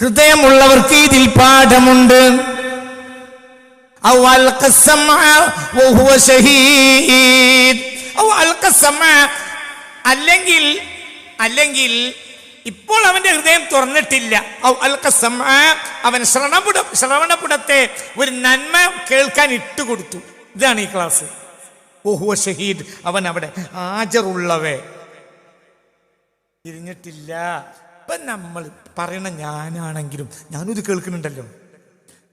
ഹൃദയമുള്ളവർക്ക് ഇതിൽ പാഠമുണ്ട്. അല്ലെങ്കിൽ അല്ലെങ്കിൽ ഇപ്പോൾ അവന്റെ ഹൃദയം തുറന്നിട്ടില്ല. അവൻ ശ്രവണപുട ശ്രവണപുടത്തെ ഒരു നന്മ കേൾക്കാൻ ഇട്ടുകൊടുത്തു. ഇതാണ് ഈ ക്ലാസ്. ഓഹുവ ഷഹീദ് അവൻ അവിടെ ഹാജറുള്ളവേ തിരിഞ്ഞിട്ടില്ല. ഇപ്പം നമ്മൾ പറയണ ഞാനാണെങ്കിലും ഞാനും ഇത് കേൾക്കുന്നുണ്ടല്ലോ.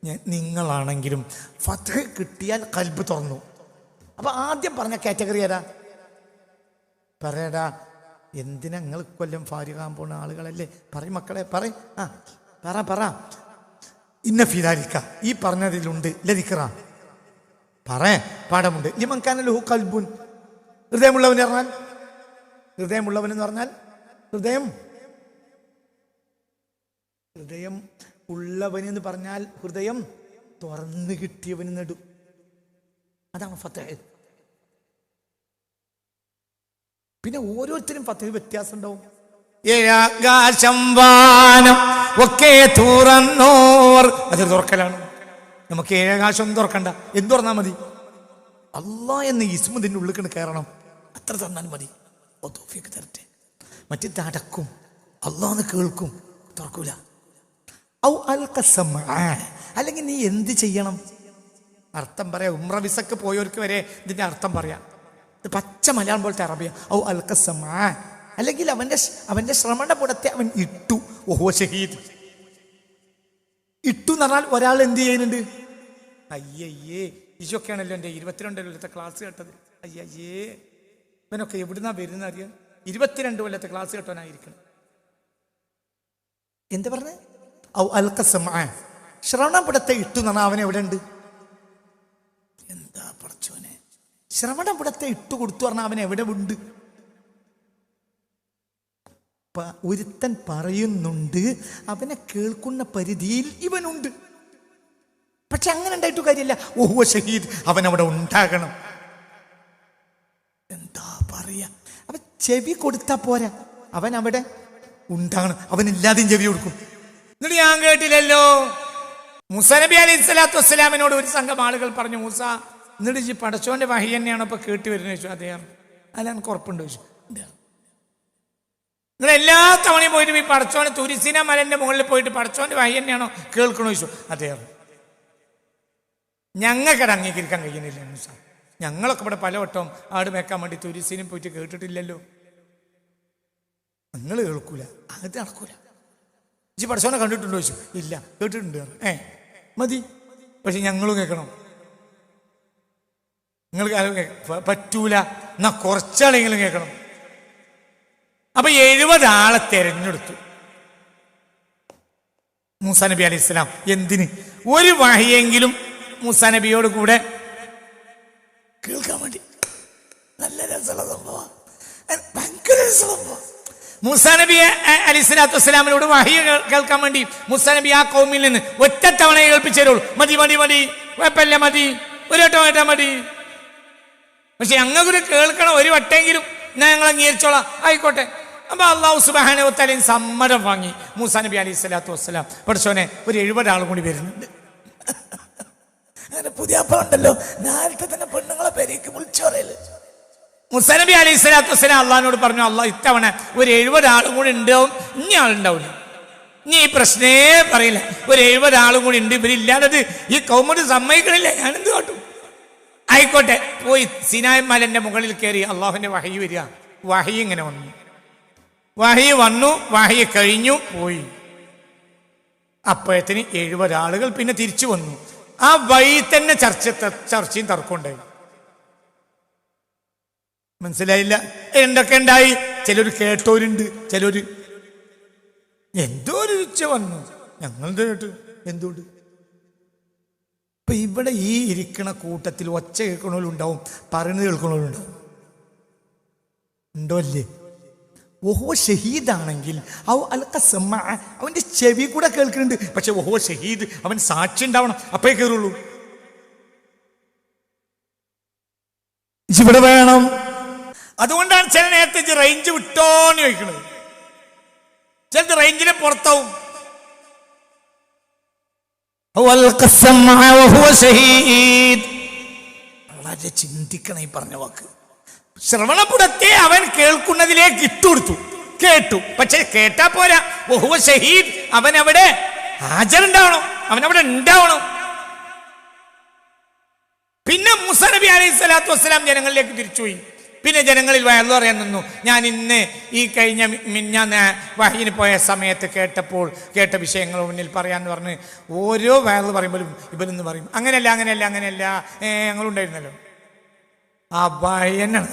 ഞാൻ നിങ്ങളാണെങ്കിലും ഫത്ത് കിട്ടിയാൽ കൽബ് തുറന്നു. അപ്പൊ ആദ്യം പറഞ്ഞ കാറ്റഗറി ഏതാ? പറയടാ എന്തിനാ നിങ്ങൾ കൊല്ലം ഫാരികാൻ പോണ ആളുകളല്ലേ? പറയും മക്കളെ പറ ആ പറ പറ. ഇന്ന ഫിദാലിക്ക ഈ പറഞ്ഞതിലുണ്ട്. ലതിക്കറ പറ പാഠമുണ്ട്. ലിമൻകാനലു കൽബുൻ. ഹൃദയമുള്ളവൻ പറഞ്ഞാൽ? ഹൃദയമുള്ളവൻ എന്ന് പറഞ്ഞാൽ? ഹൃദയം. ഹൃദയം ഉള്ളവനെന്ന് പറഞ്ഞാൽ ഹൃദയം തുറന്നു കിട്ടിയവന് നെടു. അതാണ് ഫത്തേഹ് പിന്നെ ഓരോരുത്തരും ഫത്തേഹ് വ്യത്യാസം ഉണ്ടാവും ഏഴാകാശം വാനം ഒക്കെ തുറന്നോർ. അത് തുറക്കലാണ്. നമുക്ക് ഏഴാകാശം ഒന്നും തുറക്കണ്ട. എന്ത് തുറന്നാൽ മതി? അള്ളാ എന്ന ഇസ്മുദിന്റെ ഉള്ളിൽ കയറണം. അത്ര തന്നാൽ മതി. തരട്ടെ. മറ്റേ അടക്കും അള്ളാന്ന് കേൾക്കും. തുറക്കൂല. ഔ അൽ കസമ അല്ലെങ്കിൽ നീ എന്ത് ചെയ്യണം? അർത്ഥം പറയാം ഉമ്ര വിസക്ക് പോയവർക്ക് വരെ ഇതിന്റെ അർത്ഥം പറയാം. ഇത് പച്ച മലയാളം പോലത്തെ അറബിയ. ഔ അൽ അൽക്കസമ അല്ലെങ്കിൽ അവന്റെ അവന്റെ ശ്രമണപുടത്തെ അവൻ ഇട്ടു. ഓഹോ ഷഹീദ് ഇട്ടു എന്ന് പറഞ്ഞാൽ ഒരാൾ എന്ത് ചെയ്യുന്നുണ്ട്? അയ്യയ്യേ. ഈശോക്കെയാണല്ലോ എന്റെ ഇരുപത്തിരണ്ട് കൊല്ലത്തെ ക്ലാസ് കേട്ടത്. അയ്യയ്യേ. ഇവനൊക്കെ എവിടുന്നാ വരുന്ന അറിയാം ഇരുപത്തിരണ്ട് കൊല്ലത്തെ ക്ലാസ് കേട്ടവനായിരിക്കണം. എന്താ പറഞ്ഞേ? ഔ അൽക്കസം ശ്രവണപുടത്തെ ഇട്ടു എന്ന് പറഞ്ഞാൽ അവൻ എവിടെ ഉണ്ട് എന്താ പറച്ചോനെ ശ്രവണപുടത്തെ ഇട്ടു കൊടുത്തു പറഞ്ഞാൽ അവൻ എവിടെ ഉണ്ട്? ഒരുത്തൻ പറയുന്നുണ്ട് അവനെ കേൾക്കുന്ന പരിധിയിൽ ഇവനുണ്ട്. പക്ഷെ അങ്ങനെ ഉണ്ടായിട്ട് കാര്യമില്ല. ഓഹോ ഷഹീദ് അവൻ അവിടെ ഉണ്ടാകണം. എന്താ പറയാ? അവൻ ചെവി കൊടുത്താ പോരാ. അവൻ അവിടെ ഉണ്ടാകണം. അവനില്ലാതെയും ചെവി കൊടുക്കും. എന്നിട്ട് ഞാൻ കേട്ടില്ലല്ലോ. മുസനബി അലി ഇസ്ലാത്തു വസ്സലാമിനോട് ഒരു സംഘം ആളുകൾ പറഞ്ഞു മൂസ എന്നിട്ട് ഈ പടച്ചോന്റെ വഹി തന്നെയാണോ ഇപ്പൊ കേട്ട് വരുന്നത് ചോദിച്ചു. അദ്ദേഹം അല്ല എനിക്ക് ഉറപ്പുണ്ട് ചോദിച്ചു. നിങ്ങൾ എല്ലാ തവണയും പോയിട്ട് ഈ പടച്ചോനെ തുരിസിന മലന്റെ മുകളിൽ പോയിട്ട് പടച്ചോന്റെ വഹി തന്നെയാണോ കേൾക്കണോ ചോദിച്ചു. അദ്ദേഹം ഞങ്ങൾക്കത് അംഗീകരിക്കാൻ കഴിയുന്നില്ല മൂസ. ഞങ്ങളൊക്കെ ഇവിടെ പലവട്ടം ആട് മേക്കാൻ വേണ്ടി തുരിസിനും പോയിട്ട് കേട്ടിട്ടില്ലല്ലോ. നിങ്ങൾ കേൾക്കൂല അത് നടക്കൂല. ഇജി പഠിച്ചോനെ കണ്ടിട്ടുണ്ടോ ചോദിച്ചു. ഇല്ല കേട്ടിട്ടുണ്ട്. ഏ മതി. പക്ഷെ ഞങ്ങളും കേൾക്കണം. നിങ്ങൾ ആരും പറ്റൂല. എന്നാ കുറച്ചാളെങ്കിലും കേൾക്കണം. അപ്പൊ എഴുപത് ആളെ തെരഞ്ഞെടുത്തു. മൂസാ നബി അലൈഹി ഇസ്ലാം എന്തിന്? ഒരു വഹിയെങ്കിലും മൂസാ നബിയോട് കൂടെ കേൾക്കാൻ വേണ്ടി നല്ല രസമുള്ള സംഭവം. ഭയങ്കര രസമുള്ള സംഭവം. അലി സ്വലാത്തു വസ്സലാമിനോട് വഹിയ കേൾക്കാൻ വേണ്ടി മുസാനബി ആ കൗമിൽ നിന്ന് ഒറ്റ തവണ മതി മതി മതി. കുഴപ്പമില്ല മതി. ഒരു വട്ടം കേട്ടാ മതി. പക്ഷെ ഞങ്ങൾക്കൊരു കേൾക്കണം ഒരു വട്ടെങ്കിലും. ഞാൻ ഞങ്ങൾ അംഗീകരിച്ചോളാം ആയിക്കോട്ടെ. അപ്പൊ അള്ളാഹു സുബാനവത്തലയും സമ്മതം വാങ്ങി മൂസാ നബി അലൈഹി സ്വലാത്തു വസ്സലാം. പഠിച്ചോനെ ഒരു എഴുപത് ആളും കൂടി വരുന്നുണ്ട്. അങ്ങനെ പുതിയ ഉണ്ടല്ലോ. നേരത്തെ തന്നെ പെണ്ണുങ്ങളെ പേരേക്ക് വിളിച്ചു പറയൽ മുസനബി അലൈഹി സ്വലാത്തു വസ്സലാം അള്ളഹാനോട് പറഞ്ഞു അള്ളാഹ് ഇത്തവണ ഒരു എഴുപത് ആളും കൂടി ഉണ്ടാവും ഇനി ആളുണ്ടാവില്ല ഇനി ഈ പ്രശ്നേ പറയില്ല. ഒരു എഴുപത് ആളും കൂടി ഉണ്ട് ഇവരില്ലാത്തത് ഈ കൗമത് സമ്മതിക്കണില്ല. ഞാനെന്ത് കാട്ടും? ആയിക്കോട്ടെ പോയി. സിനായ് മലന്റെ മുകളിൽ കയറി അള്ളാഹുവിന്റെ വഹി വരിക. വഹി ഇങ്ങനെ വന്നു. വഹി വന്നു വഹി കഴിഞ്ഞു പോയി. അപ്പോഴത്തിന് എഴുപത് ആളുകൾ പിന്നെ തിരിച്ചു വന്നു. ആ വഴി തന്നെ ചർച്ച ചർച്ചയും തർക്കമുണ്ടായി മനസ്സിലായില്ല? എന്തൊക്കെ ഉണ്ടായി? ചിലര് കേട്ടോരുണ്ട് ചിലര് എന്തോ ഒരു ഉച്ച വന്നു. ഞങ്ങളുടെ കേട്ടു? എന്തുകൊണ്ട് ഇപ്പൊ ഇവിടെ ഈ ഇരിക്കണ കൂട്ടത്തിൽ ഒച്ച കേൾക്കണവരുണ്ടാവും പറയുന്നത് കേൾക്കണവരുണ്ടാവും. ഉണ്ടോ അല്ലേ? ഓഹോ ഷഹീദാണെങ്കിൽ അവന്റെ ചെവി കൂടെ കേൾക്കുന്നുണ്ട്. പക്ഷെ ഓഹോ ഷഹീദ് അവൻ സാക്ഷി ഉണ്ടാവണം. അപ്പേ കേറുള്ളൂ. ഇവിടെ വേണം അതുകൊണ്ടാണ് ചില നേരത്തെ റേഞ്ച് വിട്ടോന്ന് ചോദിക്കുന്നത് ചിലത് റേഞ്ചിന് പുറത്താവും. വളരെ ചിന്തിക്കണം ഈ പറഞ്ഞ വാക്ക്. ശ്രവണപുടത്തെ അവൻ കേൾക്കുന്നതിലേക്ക് ഇട്ടുകൊടുത്തു കേട്ടു. പക്ഷെ കേട്ടാ പോരാ. ബഹുവ ഷഹീദ് അവൻ അവിടെ ഹാജരുണ്ടാവണം. അവൻ അവിടെ ഉണ്ടാവണം. പിന്നെ മുസനബി അലൈഹി സ്വലാത്തു വസ്സലാം ജനങ്ങളിലേക്ക് തിരിച്ചുപോയി. പിന്നെ ജനങ്ങളിൽ വയറു പറയാൻ നിന്നു. ഞാൻ ഇന്ന് ഈ കഴിഞ്ഞ ഞാൻ വഹീന് പോയ സമയത്ത് കേട്ടപ്പോൾ കേട്ട വിഷയങ്ങൾ മുന്നിൽ പറയാന്ന് പറഞ്ഞ് ഓരോ വയറു പറയുമ്പോഴും ഇവനെന്ന് പറയും അങ്ങനെയല്ല അങ്ങനെയല്ല അങ്ങനെയല്ല. ഞങ്ങളുണ്ടായിരുന്നല്ലോ. ആ ഭയനാണ്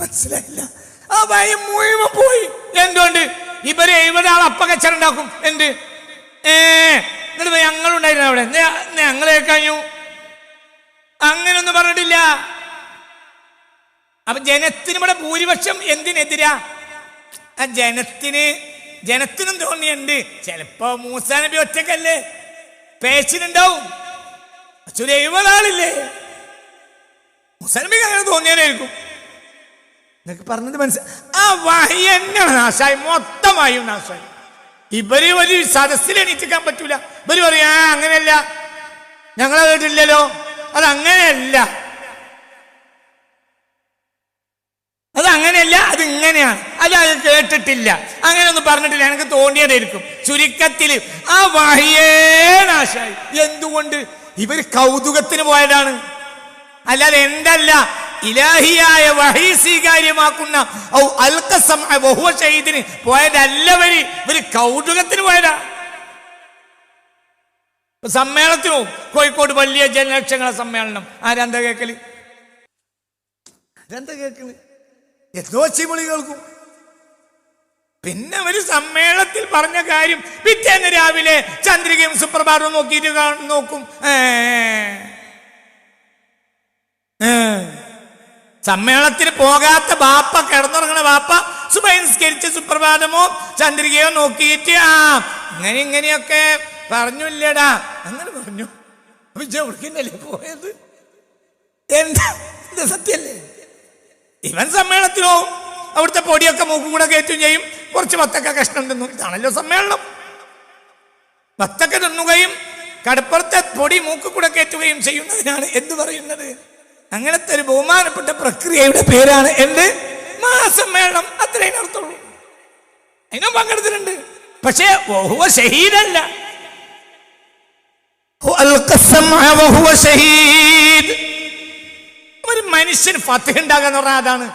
മനസ്സിലായില്ല. ആ ഭയം മുഴുവൻ പോയി. എന്തുകൊണ്ട്? ഇവരെ എഴുപതാൾ അപ്പകച്ചറുണ്ടാക്കും എന്ത്? ഏ എന്നിട്ട് ഞങ്ങളുണ്ടായിരുന്നു അവിടെ? ഞങ്ങളെ കഴിഞ്ഞു. അങ്ങനൊന്നും പറഞ്ഞിട്ടില്ല. അപ്പൊ ജനത്തിന് ഇവിടെ ഭൂരിപക്ഷം എന്തിനെതിരാ? ആ ജനത്തിന് ജനത്തിനും തോന്നിയുണ്ട് ചിലപ്പോ മൂസാ നബി ഒറ്റക്കല്ലേ? പേശിനുണ്ടാവും. അച്ഛൻ എഴുപതാളില്ലേ മൂസാ നബിക്ക് അങ്ങനെ തോന്നിയാലായിരിക്കും എന്നൊക്കെ പറഞ്ഞത് മനസ്സിലായി ആ വഹി തന്നെയാണ് നാശായി മൊത്തമായും നാശായി ഇവർ ഒരു സദസ്സിൽ എണീറ്റിക്കാൻ പറ്റൂല. ഇവർ പറയാ "ആ, അങ്ങനെയല്ല. ഞങ്ങളെ കേട്ടില്ലല്ലോ. അത് അങ്ങനെയല്ല അങ്ങനെയല്ല അത് ഇങ്ങനെയാണ് അല്ല അത് കേട്ടിട്ടില്ല. അങ്ങനെയൊന്നും പറഞ്ഞിട്ടില്ല. എനിക്ക് തോന്നിയതായിരിക്കും ചുരുക്കത്തിൽ ആ വഹിയേ നാശായി എന്തുകൊണ്ട്? ഇവർ കൗതുകത്തിന് പോയതാണ്. അല്ലാതെ എന്തല്ല ഇലാഹിയായ വഹി സ്വീകാര്യമാക്കുന്ന ഔ അൽക്കസം ബഹുവ ഷഹീദിന് ഇവർ. കൗതുകത്തിന് പോയതാ. സമ്മേളനത്തിനോ കോഴിക്കോട് വലിയ ജനലക്ഷങ്ങളെ സമ്മേളനം. ആരാന്താ കേക്കൽ? എന്താ കേക്കൽ? എന്തോ വിളി കേൾക്കും. പിന്നെ ഒരു സമ്മേളനത്തിൽ പറഞ്ഞ കാര്യം പിറ്റേന്ന് രാവിലെ ചന്ദ്രികയും സുപ്രഭാതവും നോക്കിയിട്ട് നോക്കും. സമ്മേളനത്തിന് പോകാത്ത ബാപ്പ കിടന്നുറങ്ങണ ബാപ്പ സുബഹിസ്കരിച്ച് സുപ്രഭാതമോ ചന്ദ്രികയോ നോക്കിയിട്ട് ആ ഇങ്ങനെ ഇങ്ങനെയൊക്കെ പറഞ്ഞില്ലടാ. അങ്ങനെ പറഞ്ഞു. വിജയ എവിടേക്കല്ലേ പോയത്? എന്താ സത്യല്ലേ? ഇവൻ സമ്മേളനത്തിനോ അവിടുത്തെ പൊടിയൊക്കെ മൂക്കും കൂടെ കയറ്റുകയും ചെയ്യും. കുറച്ച് വത്തക്ക കഷ്ണം തിന്നു ഇതാണല്ലോ സമ്മേളനം. വത്തക്ക തിന്നുകയും കടപ്പുറത്തെ പൊടി മൂക്ക് കൂടെ കയറ്റുകയും ചെയ്യുന്നതിനാണ് എന്ത് പറയുന്നത്? അങ്ങനത്തെ ഒരു ബഹുമാനപ്പെട്ട പ്രക്രിയയുടെ പേരാണ് എന്ത്? മഹാസമ്മേളനം. അത്രയും അർത്ഥമുള്ളൂ അതിനും പങ്കെടുത്തിട്ടുണ്ട്. പക്ഷേ വഹുവ ഷഹീദല്ല അൽ ഖസം വഹുവ ഷഹീദ് ഫത്തഹ് ഉണ്ടാകുക എന്ന് പറഞ്ഞാൽ അതാണ്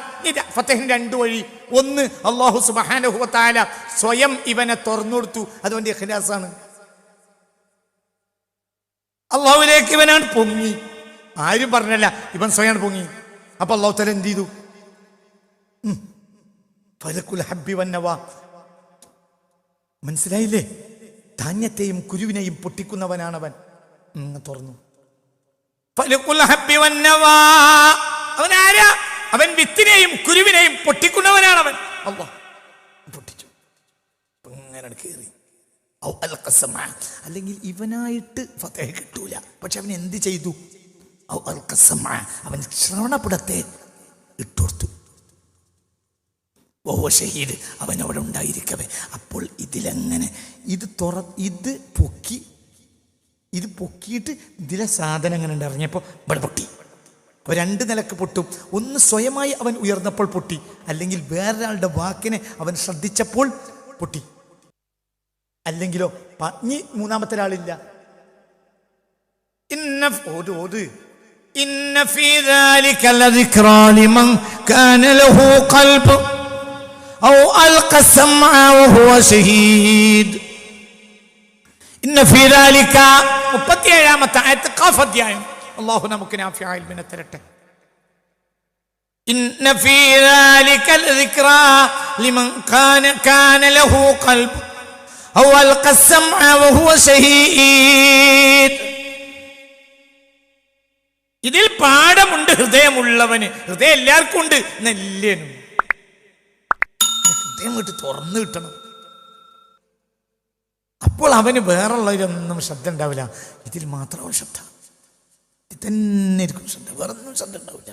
ഫത്തഹിന് രണ്ടു വഴി. ഒന്ന് അള്ളാഹു സുബാനുഹുവത്താല സ്വയം ഇവനെ തുറന്നു കൊടുത്തു അതുകൊണ്ട് ഇഖ്ലാസാണ്. അള്ളാഹുലേക്ക് ഇവനാണ് പൊങ്ങി. ആരും പറഞ്ഞല്ല ഇവൻ സ്വയം പൊങ്ങി. അപ്പൊ അള്ളാഹു തല എന്ത് ചെയ്തു? മനസ്സിലായില്ലേ? ധാന്യത്തെയും കുരുവിനെയും പൊട്ടിക്കുന്നവനാണവൻ. തുറന്നു. ഫലക്കുൽ ഹബ്ബി വന്നവാ. അവൻ ആരാ അവൻ വിത്തിനെയും കുരുവിനെയും പൊട്ടിക്കുന്നവനാണ് അവൻ. അള്ളാ പൊട്ടിച്ചു. ഇങ്ങനെ കയറി. അല്ലെങ്കിൽ ഇവനായിട്ട് ഫതഹ കിട്ടൂല. പക്ഷെ അവൻ എന്ത് ചെയ്തു. അവൻ ശ്രവണപുടത്തെ ഇട്ടോർത്തു ഓ ഷഹീദ് അവൻ അവിടെ ഉണ്ടായിരിക്കവേ. അപ്പോൾ ഇതിലെങ്ങനെ? ഇത് തുറ ഇത് പൊക്കി ഇത് പൊക്കിയിട്ട് ഇതിലെ സാധനം ഉണ്ട് ഇറങ്ങിയപ്പോൾ ഇവിടെ പൊട്ടി. അപ്പോൾ രണ്ട് നിലയ്ക്ക് പൊട്ടും. ഒന്ന് സ്വയമായി അവൻ ഉയർന്നപ്പോൾ പൊട്ടി. അല്ലെങ്കിൽ വേറൊരാളുടെ വാക്കിനെ അവൻ ശ്രദ്ധിച്ചപ്പോൾ പൊട്ടി. അല്ലെങ്കിലോ പത്നി മൂന്നാമത്തെ ആളില്ല മുപ്പത്തിയേഴാമത്തെ അധ്യായം. അള്ളാഹു നമുക്ക് നാഫിയാൽമിനെ തരട്ടെ. ഇതിൽ പാഠമുണ്ട് ഹൃദയമുള്ളവന്. ഹൃദയം എല്ലാവർക്കും ഉണ്ട്. നെല്ലനും ഹൃദയം വിട്ട് തുറന്നു കിട്ടണം. അപ്പോൾ അവന് വേറുള്ളവരൊന്നും ശബ്ദം ഉണ്ടാവില്ല. ഇതിൽ മാത്രം ശബ്ദം തന്നെ ആയിരിക്കും ശ്രദ്ധ വേറൊന്നും ശ്രദ്ധ ഉണ്ടാവില്ല